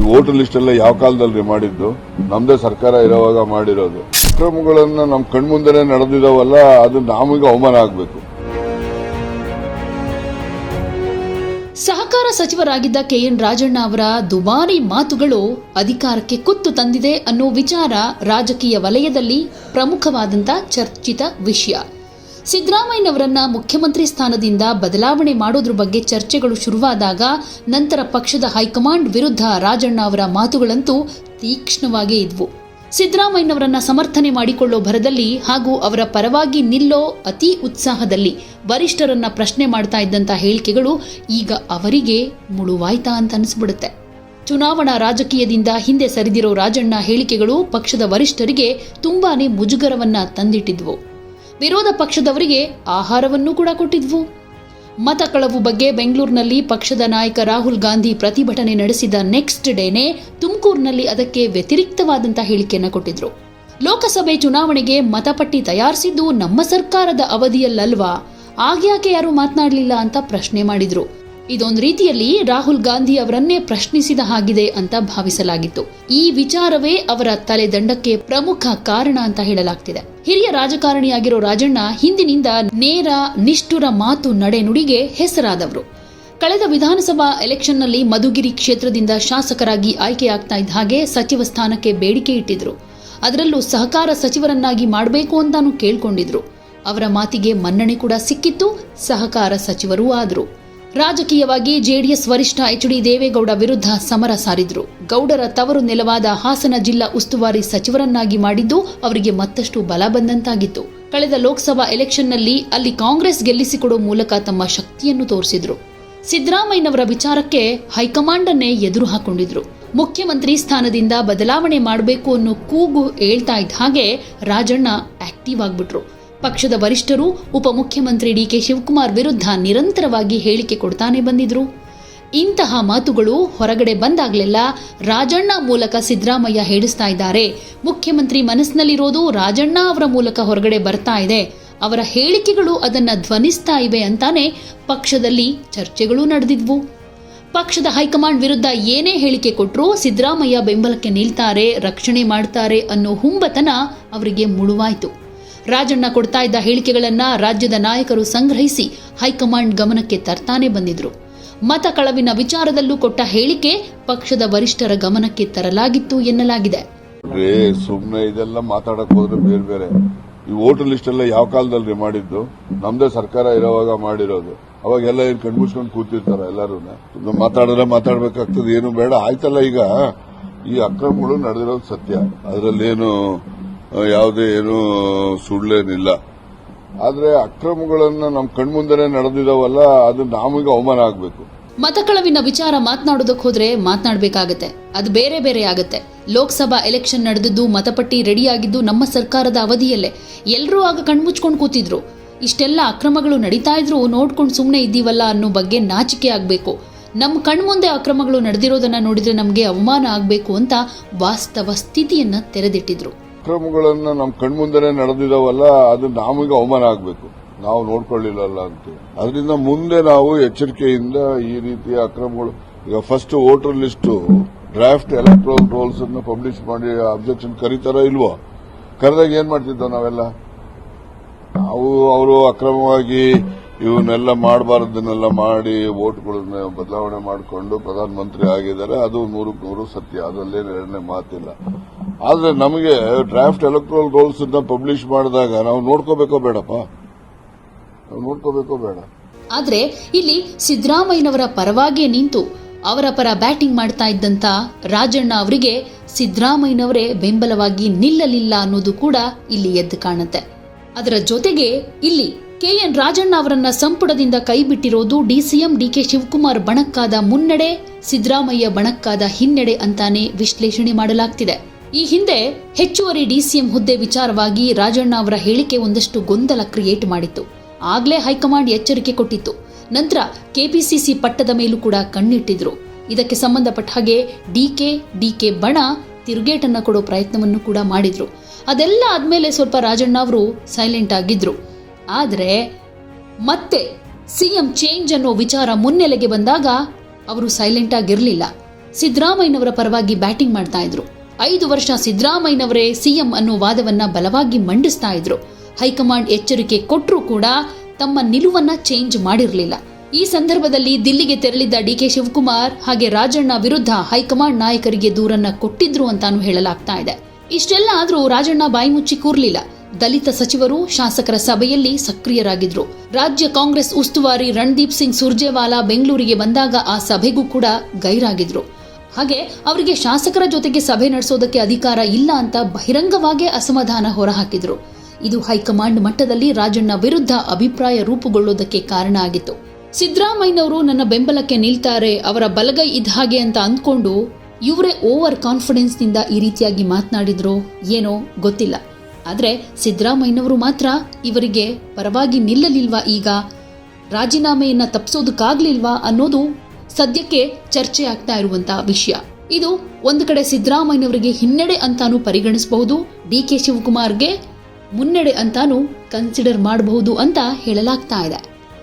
ಈ voter list ಎಲ್ಲ ಯಾವ ಕಾಲದಲ್ಲಿ ಮಾಡಿದ್ದು? ನಮ್ದೇ ಸರ್ಕಾರ ಇರೋವಾಗ ಮಾಡಿರೋದು. ಅಕ್ರಮಗಳನ್ನ ನಮ್ ಕಣ್ಮುಂದೆನೆ ನಡೆದಿದಾವಲ್ಲ, ಅದು ನಮಗೆ ಅವಮಾನ ಆಗ್ಬೇಕು. ಸಹಕಾರ ಸಚಿವರಾಗಿದ್ದ ಕೆಎನ್ ರಾಜಣ್ಣ ಅವರ ದುಬಾರಿ ಮಾತುಗಳು ಅಧಿಕಾರಕ್ಕೆ ಕುತ್ತು ತಂದಿದೆ ಅನ್ನೋ ವಿಚಾರ ರಾಜಕೀಯ ವಲಯದಲ್ಲಿ ಪ್ರಮುಖವಾದಂತಹ ಚರ್ಚಿತ ವಿಷಯ. ಸಿದ್ದರಾಮಯ್ಯನವರನ್ನ ಮುಖ್ಯಮಂತ್ರಿ ಸ್ಥಾನದಿಂದ ಬದಲಾವಣೆ ಮಾಡೋದ್ರ ಬಗ್ಗೆ ಚರ್ಚೆಗಳು ಶುರುವಾದಾಗ ನಂತರ ಪಕ್ಷದ ಹೈಕಮಾಂಡ್ ವಿರುದ್ಧ ರಾಜಣ್ಣ ಅವರ ಮಾತುಗಳಂತೂ ತೀಕ್ಷ್ಣವಾಗೇ ಇದ್ವು. ಸಿದ್ದರಾಮಯ್ಯನವರನ್ನ ಸಮರ್ಥನೆ ಮಾಡಿಕೊಳ್ಳೋ ಭರದಲ್ಲಿ ಹಾಗೂ ಅವರ ಪರವಾಗಿ ನಿಲ್ಲೋ ಅತಿ ಉತ್ಸಾಹದಲ್ಲಿ ವರಿಷ್ಠರನ್ನ ಪ್ರಶ್ನೆ ಮಾಡ್ತಾ ಇದ್ದಂಥ ಹೇಳಿಕೆಗಳು ಈಗ ಅವರಿಗೆ ಮುಳುವಾಯ್ತಾ ಅಂತ ಅನಿಸ್ಬಿಡುತ್ತೆ. ಚುನಾವಣಾ ರಾಜಕೀಯದಿಂದ ಹಿಂದೆ ಸರಿದಿರೋ ರಾಜಣ್ಣ ಹೇಳಿಕೆಗಳು ಪಕ್ಷದ ವರಿಷ್ಠರಿಗೆ ತುಂಬಾನೇ ಮುಜುಗರವನ್ನ ತಂದಿಟ್ಟಿದ್ವು. ವಿರೋಧ ಪಕ್ಷದವರಿಗೆ ಆಹಾರವನ್ನೂ ಕೂಡ ಕೊಟ್ಟಿದ್ವು. ಮತ ಕಳವು ಬಗ್ಗೆ ಬೆಂಗಳೂರಿನಲ್ಲಿ ಪಕ್ಷದ ನಾಯಕ ರಾಹುಲ್ ಗಾಂಧಿ ಪ್ರತಿಭಟನೆ ನಡೆಸಿದ ನೆಕ್ಸ್ಟ್ ಡೇನೆ ತುಮಕೂರಿನಲ್ಲಿ ಅದಕ್ಕೆ ವ್ಯತಿರಿಕ್ತವಾದಂತಹ ಹೇಳಿಕೆಯನ್ನು ಕೊಟ್ಟಿದ್ರು. ಲೋಕಸಭೆ ಚುನಾವಣೆಗೆ ಮತಪಟ್ಟಿ ತಯಾರಿಸಿದ್ದು ನಮ್ಮ ಸರ್ಕಾರದ ಅವಧಿಯಲ್ಲಲ್ವಾ? ಆಗ್ಯಾಕೆ ಯಾರು ಮಾತನಾಡಲಿಲ್ಲ ಅಂತ ಪ್ರಶ್ನೆ ಮಾಡಿದ್ರು. ಇದೊಂದು ರೀತಿಯಲ್ಲಿ ರಾಹುಲ್ ಗಾಂಧಿ ಅವರನ್ನೇ ಪ್ರಶ್ನಿಸಿದ ಹಾಗಿದೆ ಅಂತ ಭಾವಿಸಲಾಗಿತ್ತು. ಈ ವಿಚಾರವೇ ಅವರ ತಲೆದಂಡಕ್ಕೆ ಪ್ರಮುಖ ಕಾರಣ ಅಂತ ಹೇಳಲಾಗ್ತಿದೆ. ಹಿರಿಯ ರಾಜಕಾರಣಿಯಾಗಿರೋ ರಾಜಣ್ಣ ಹಿಂದಿನಿಂದ ನೇರ, ನಿಷ್ಠುರ ಮಾತು ನಡೆನುಡಿಗೆ ಹೆಸರಾದವರು. ಕಳೆದ ವಿಧಾನಸಭಾ ಎಲೆಕ್ಷನ್ನಲ್ಲಿ ಮಧುಗಿರಿ ಕ್ಷೇತ್ರದಿಂದ ಶಾಸಕರಾಗಿ ಆಯ್ಕೆಯಾಗ್ತಾ ಇದ್ದ ಹಾಗೆ ಸಚಿವ ಸ್ಥಾನಕ್ಕೆ ಬೇಡಿಕೆ ಇಟ್ಟಿದ್ರು. ಅದರಲ್ಲೂ ಸಹಕಾರ ಸಚಿವರನ್ನಾಗಿ ಮಾಡಬೇಕು ಅಂತಾನು ಕೇಳ್ಕೊಂಡಿದ್ರು. ಅವರ ಮಾತಿಗೆ ಮನ್ನಣೆ ಕೂಡ ಸಿಕ್ಕಿತ್ತು, ಸಹಕಾರ ಸಚಿವರೂ ಆದರು. ರಾಜಕೀಯವಾಗಿ ಜೆಡಿಎಸ್ ವರಿಷ್ಠ ಎಚ್ ಡಿ ದೇವೇಗೌಡ ವಿರುದ್ಧ ಸಮರ ಸಾರಿದ್ರು. ಗೌಡರ ತವರು ನೆಲವಾದ ಹಾಸನ ಜಿಲ್ಲಾ ಉಸ್ತುವಾರಿ ಸಚಿವರನ್ನಾಗಿ ಮಾಡಿದ್ದು ಅವರಿಗೆ ಮತ್ತಷ್ಟು ಬಲ ಬಂದಂತಾಗಿತ್ತು. ಕಳೆದ ಲೋಕಸಭಾ ಎಲೆಕ್ಷನ್ನಲ್ಲಿ ಅಲ್ಲಿ ಕಾಂಗ್ರೆಸ್ ಗೆಲ್ಲಿಸಿಕೊಡೋ ಮೂಲಕ ತಮ್ಮ ಶಕ್ತಿಯನ್ನು ತೋರಿಸಿದ್ರು. ಸಿದ್ದರಾಮಯ್ಯನವರ ವಿಚಾರಕ್ಕೆ ಹೈಕಮಾಂಡ್ ಅನ್ನೇ ಎದುರು ಹಾಕೊಂಡಿದ್ರು. ಮುಖ್ಯಮಂತ್ರಿ ಸ್ಥಾನದಿಂದ ಬದಲಾವಣೆ ಮಾಡಬೇಕು ಅನ್ನೋ ಕೂಗು ಹೇಳ್ತಾ ಇದ್ದ ಹಾಗೆ ರಾಜಣ್ಣ ಆಕ್ಟಿವ್ ಆಗ್ಬಿಟ್ರು. ಪಕ್ಷದ ವರಿಷ್ಠರು, ಉಪಮುಖ್ಯಮಂತ್ರಿ ಡಿಕೆ ಶಿವಕುಮಾರ್ ವಿರುದ್ಧ ನಿರಂತರವಾಗಿ ಹೇಳಿಕೆ ಕೊಡ್ತಾನೆ ಬಂದಿದ್ರು. ಇಂತಹ ಮಾತುಗಳು ಹೊರಗಡೆ ಬಂದಾಗಲೆಲ್ಲ ರಾಜಣ್ಣ ಮೂಲಕ ಸಿದ್ದರಾಮಯ್ಯ ಹೇಳಿಸ್ತಾ ಇದ್ದಾರೆ. ಮುಖ್ಯಮಂತ್ರಿ ಮನಸ್ಸಿನಲ್ಲಿರೋದು ರಾಜಣ್ಣ ಅವರ ಮೂಲಕ ಹೊರಗಡೆ ಬರ್ತಾ ಇದೆ. ಅವರ ಹೇಳಿಕೆಗಳು ಅದನ್ನು ಧ್ವನಿಸ್ತಾ ಇವೆ ಅಂತಾನೆ ಪಕ್ಷದಲ್ಲಿ ಚರ್ಚೆಗಳು ನಡೆದಿದ್ವು. ಪಕ್ಷದ ಹೈಕಮಾಂಡ್ ವಿರುದ್ಧ ಏನೇ ಹೇಳಿಕೆ ಕೊಟ್ಟರೂ ಸಿದ್ದರಾಮಯ್ಯ ಬೆಂಬಲಕ್ಕೆ ನಿಲ್ತಾರೆ, ರಕ್ಷಣೆ ಮಾಡ್ತಾರೆ ಅನ್ನೋ ಹುಂಬತನ ಅವರಿಗೆ ಮುಳುವಾಯಿತು. ರಾಜಣ್ಣ ಕೊಡ್ತಾ ಇದ್ದ ಹೇಳಿಕೆಗಳನ್ನ ರಾಜ್ಯದ ನಾಯಕರು ಸಂಗ್ರಹಿಸಿ ಹೈಕಮಾಂಡ್ ಗಮನಕ್ಕೆ ತರ್ತಾನೆ ಬಂದಿದ್ರು. ಮತ ಕಳವಿನ ವಿಚಾರದಲ್ಲೂ ಕೊಟ್ಟ ಹೇಳಿಕೆ ಪಕ್ಷದ ವರಿಷ್ಠರ ಗಮನಕ್ಕೆ ತರಲಾಗಿತ್ತು ಎನ್ನಲಾಗಿದೆ. ಸುಮ್ಮನೆ ಇದೆಲ್ಲ ಮಾತಾಡಕ್ ಹೋದ್ರೆ ಬೇರೆ ಬೇರೆ. ಈ ವೋಟರ್ ಲಿಸ್ಟ್ ಎಲ್ಲ ಯಾವ ಕಾಲದಲ್ಲಿ ಮಾಡಿದ್ದು? ನಮ್ದೇ ಸರ್ಕಾರ ಇರೋವಾಗ ಮಾಡಿರೋದು. ಅವಾಗ ಎಲ್ಲ ಏನ್ ಕಣ್ಮುಚ್ಕೊಂಡು ಕೂತಿರ್ತಾರ ಎಲ್ಲರೂ ಮಾತಾಡಿದ್ರೆ ಮಾತಾಡ್ಬೇಕಾಗ್ತದೆ. ಏನು ಬೇಡ, ಆಯ್ತಲ್ಲ ಈಗ. ಈ ಅಕ್ರಮಗಳು ನಡೆದಿರೋದು ಸತ್ಯ. ಅದರಲ್ಲೇನು ಯಾವುದೇ ಏನು ಸುಳ್ಳೇನಿಲ್ಲ. ಆದರೆ ಅಕ್ರಮಗಳನ್ನು ನಮ್ಮ ಕಣ್ಮುಂದೆ ನಡೆದಿದಾವಲ್ಲ, ಅದು ನಮಗೆ ಅವಮಾನ ಆಗಬೇಕು. ಮತಕಳವಿನ ವಿಚಾರ ಮಾತನಾಡೋದಕ್ಕೆ ಹೋದ್ರೆ ಮಾತನಾಡಬೇಕಾಗತ್ತೆ. ಅದು ಬೇರೆ ಬೇರೆ ಆಗುತ್ತೆ. ಲೋಕಸಭಾ ಎಲೆಕ್ಷನ್ ನಡೆದಿದ್ದು ಮತಪಟ್ಟಿ ರೆಡಿಯಾಗಿದ್ದು ನಮ್ಮ ಸರ್ಕಾರದ ಅವಧಿಯಲ್ಲೇ. ಎಲ್ಲರೂ ಆಗ ಕಣ್ಮುಚ್ಕೊಂಡು ಕೂತಿದ್ರು. ಇಷ್ಟೆಲ್ಲ ಅಕ್ರಮಗಳು ನಡೀತಾ ಇದ್ರು ನೋಡ್ಕೊಂಡು ಸುಮ್ಮನೆ ಇದ್ದೀವಲ್ಲ ಅನ್ನೋ ಬಗ್ಗೆ ನಾಚಿಕೆ ಆಗಬೇಕು. ನಮ್ಮ ಕಣ್ಮುಂದೆ ಅಕ್ರಮಗಳು ನಡೆದಿರೋದನ್ನ ನೋಡಿದ್ರೆ ನಮಗೆ ಅವಮಾನ ಆಗಬೇಕು ಅಂತ ವಾಸ್ತವ ಸ್ಥಿತಿಯನ್ನ ತೆರೆದಿಟ್ಟಿದ್ರು. ಅಕ್ರಮಗಳನ್ನ ನಮ್ಮ ಕಣ್ಮುಂದನೆ ನಡೆದಿದಾವಲ್ಲ, ಅದು ನಮಗೆ ಅವಮಾನ ಆಗಬೇಕು. ನಾವು ನೋಡ್ಕೊಳ್ಳಿಲ್ಲಲ್ಲ ಅಂತ. ಅದರಿಂದ ಮುಂದೆ ನಾವು ಎಚ್ಚರಿಕೆಯಿಂದ ಈ ರೀತಿಯ ಅಕ್ರಮಗಳು, ಈಗ first voter list draft electoral rolls ಅನ್ನು ಪಬ್ಲಿಷ್ ಮಾಡಿ ಅಬ್ಜೆಕ್ಷನ್ ಕರೀತಾರ ಇಲ್ವೋ? ಕರೆದಾಗ ಏನ್ ಮಾಡ್ತಿದ್ದೋ ನಾವೆಲ್ಲ? ನಾವು ಅವರು ಅಕ್ರಮವಾಗಿ ಇವನ್ನೆಲ್ಲ ಮಾಡಬಾರದನ್ನೆಲ್ಲ ಮಾಡಿ ವೋಟ್ಗಳನ್ನ ಬದಲಾವಣೆ ಮಾಡಿಕೊಂಡು ಪ್ರಧಾನಮಂತ್ರಿ ಆಗಿದ್ದಾರೆ, ಅದು ನೂರಕ್ಕೆ ನೂರು ಸತ್ಯ, ಅದರಲ್ಲೇನು ಎರಡನೇ ಮಾತಿಲ್ಲ. ಆದರೆ ನಮಗೆ ಡ್ರಾಫ್ಟ್ ಎಲೆಕ್ಟ್ರಲ್ ರೋಲ್ಸ್ ಪಬ್ಲಿಷ್ ಮಾಡಿದಾಗ ನಾವು ನೋಡ್ಕೋಬೇಕೋ ಬೇಡಪ್ಪ? ನಾವು ನೋಡ್ಕೋಬೇಕೋ ಬೇಡ. ಆದರೆ ಇಲ್ಲಿ ಸಿದ್ದರಾಮಯ್ಯನವರ ಪರವಾಗಿ ನಿಂತು ಅವರ ಪರ ಬ್ಯಾಟಿಂಗ್ ಮಾಡ್ತಾ ಇದ್ದಂತ ರಾಜಣ್ಣ ಅವರಿಗೆ ಸಿದ್ದರಾಮಯ್ಯನವರೇ ಬೆಂಬಲವಾಗಿ ನಿಲ್ಲಲಿಲ್ಲ ಅನ್ನೋದು ಕೂಡ ಇಲ್ಲಿ ಎದ್ದು ಕಾಣುತ್ತೆ. ಅದರ ಜೊತೆಗೆ ಇಲ್ಲಿ ಕೆಎನ್ ರಾಜಣ್ಣ ಅವರನ್ನ ಸಂಪುಟದಿಂದ ಕೈಬಿಟ್ಟಿರೋದು ಡಿಸಿಎಂ ಡಿಕೆ ಶಿವಕುಮಾರ್ ಬಣಕ್ಕಾದ ಮುನ್ನಡೆ, ಸಿದ್ದರಾಮಯ್ಯ ಬಣಕ್ಕಾದ ಹಿನ್ನಡೆ ಅಂತಾನೆ ವಿಶ್ಲೇಷಣೆ ಮಾಡಲಾಗ್ತಿದೆ. ಈ ಹಿಂದೆ ಹೆಚ್ಚುವರಿ ಡಿಸಿಎಂ ಹುದ್ದೆ ವಿಚಾರವಾಗಿ ರಾಜಣ್ಣ ಅವರ ಹೇಳಿಕೆ ಒಂದಷ್ಟು ಗೊಂದಲ ಕ್ರಿಯೇಟ್ ಮಾಡಿತ್ತು. ಆಗ್ಲೇ ಹೈಕಮಾಂಡ್ ಎಚ್ಚರಿಕೆ ಕೊಟ್ಟಿತ್ತು. ನಂತರ ಕೆಪಿಸಿಸಿ ಪಟ್ಟದ ಮೇಲೂ ಕೂಡ ಕಣ್ಣಿಟ್ಟಿದ್ರು. ಇದಕ್ಕೆ ಸಂಬಂಧಪಟ್ಟ ಹಾಗೆ ಡಿಕೆ ಡಿಕೆ ಬಣ ತಿರುಗೇಟನ್ನು ಕೊಡೋ ಪ್ರಯತ್ನವನ್ನು ಕೂಡ ಮಾಡಿದ್ರು. ಅದೆಲ್ಲ ಆದಮೇಲೆ ಸ್ವಲ್ಪ ರಾಜಣ್ಣ ಅವರು ಸೈಲೆಂಟ್ ಆಗಿದ್ರು. ಆದರೆ ಮತ್ತೆ ಸಿಎಂ ಚೇಂಜ್ ಅನ್ನೋ ವಿಚಾರ ಮುನ್ನೆಲೆಗೆ ಬಂದಾಗ ಅವರು ಸೈಲೆಂಟ್ ಆಗಿರಲಿಲ್ಲ. ಸಿದ್ದರಾಮಯ್ಯನವರ ಪರವಾಗಿ ಬ್ಯಾಟಿಂಗ್ ಮಾಡ್ತಾ ಇದ್ರು. ಐದು ವರ್ಷ ಸಿದ್ದರಾಮಯ್ಯನವರೇ ಸಿಎಂ ಅನ್ನೋ ವಾದವನ್ನ ಬಲವಾಗಿ ಮಂಡಿಸ್ತಾ ಇದ್ರು. ಹೈಕಮಾಂಡ್ ಎಚ್ಚರಿಕೆ ಕೊಟ್ಟರೂ ಕೂಡ ತಮ್ಮ ನಿಲುವನ್ನ ಚೇಂಜ್ ಮಾಡಿರಲಿಲ್ಲ. ಈ ಸಂದರ್ಭದಲ್ಲಿ ದಿಲ್ಲಿಗೆ ತೆರಳಿದ್ದ ಡಿಕೆ ಶಿವಕುಮಾರ್ ಹಾಗೆ ರಾಜಣ್ಣ ವಿರುದ್ಧ ಹೈಕಮಾಂಡ್ ನಾಯಕರಿಗೆ ದೂರನ್ನ ಕೊಟ್ಟಿದ್ರು ಅಂತಾನು ಹೇಳಲಾಗ್ತಾ ಇದೆ. ಇಷ್ಟೆಲ್ಲ ಆದ್ರೂ ರಾಜಣ್ಣ ಬಾಯಿ ಮುಚ್ಚಿ ಕೂರ್ಲಿಲ್ಲ. ದಲಿತ ಸಚಿವರು ಶಾಸಕರ ಸಭೆಯಲ್ಲಿ ಸಕ್ರಿಯರಾಗಿದ್ರು. ರಾಜ್ಯ ಕಾಂಗ್ರೆಸ್ ಉಸ್ತುವಾರಿ ರಣದೀಪ್ ಸಿಂಗ್ ಸುರ್ಜೇವಾಲಾ ಬೆಂಗಳೂರಿಗೆ ಬಂದಾಗ ಆ ಸಭೆಗೂ ಕೂಡ ಗೈರಾಗಿದ್ರು. ಹಾಗೆ ಅವರಿಗೆ ಶಾಸಕರ ಜೊತೆಗೆ ಸಭೆ ನಡೆಸೋದಕ್ಕೆ ಅಧಿಕಾರ ಇಲ್ಲ ಅಂತ ಬಹಿರಂಗವಾಗಿ ಅಸಮಾಧಾನ ಹೊರಹಾಕಿದ್ರು. ಇದು ಹೈಕಮಾಂಡ್ ಮಟ್ಟದಲ್ಲಿ ರಾಜಣ್ಣ ವಿರುದ್ಧ ಅಭಿಪ್ರಾಯ ರೂಪುಗೊಳ್ಳೋದಕ್ಕೆ ಕಾರಣ ಆಗಿತ್ತು. ಸಿದ್ದರಾಮಯ್ಯನವರು ನನ್ನ ಬೆಂಬಲಕ್ಕೆ ನಿಲ್ತಾರೆ, ಅವರ ಬಲಗೈ ಇದ್ದ ಹಾಗೆ ಅಂತ ಅಂದ್ಕೊಂಡು ಇವರೇ ಓವರ್ ಕಾನ್ಫಿಡೆನ್ಸ್ನಿಂದ ಈ ರೀತಿಯಾಗಿ ಮಾತನಾಡಿದ್ರು. ಏನೋ ಗೊತ್ತಿಲ್ಲ. ಆದರೆ ಸಿದ್ದರಾಮಯ್ಯನವರು ಮಾತ್ರ ಇವರಿಗೆ ಪರವಾಗಿ ನಿಲ್ಲಲಿಲ್ವಾ ಈಗ? ರಾಜೀನಾಮೆಯನ್ನು ತಪ್ಪಿಸೋದಕ್ಕಾಗ್ಲಿಲ್ವಾ ಅನ್ನೋದು ಸದ್ಯಕ್ಕೆ ಚರ್ಚೆ ಆಗ್ತಾ ಇರುವಂತಹ ವಿಷಯ. ಇದು ಒಂದು ಕಡೆ ಸಿದ್ದರಾಮಯ್ಯನವರಿಗೆ ಹಿನ್ನಡೆ ಅಂತಾನೂ ಪರಿಗಣಿಸಬಹುದು, ಡಿ ಕೆ ಶಿವಕುಮಾರ್ಗೆ ಮುನ್ನಡೆ ಅಂತಾನೂ ಕನ್ಸಿಡರ್ ಮಾಡಬಹುದು ಅಂತ ಹೇಳಲಾಗ್ತಾ ಇದೆ.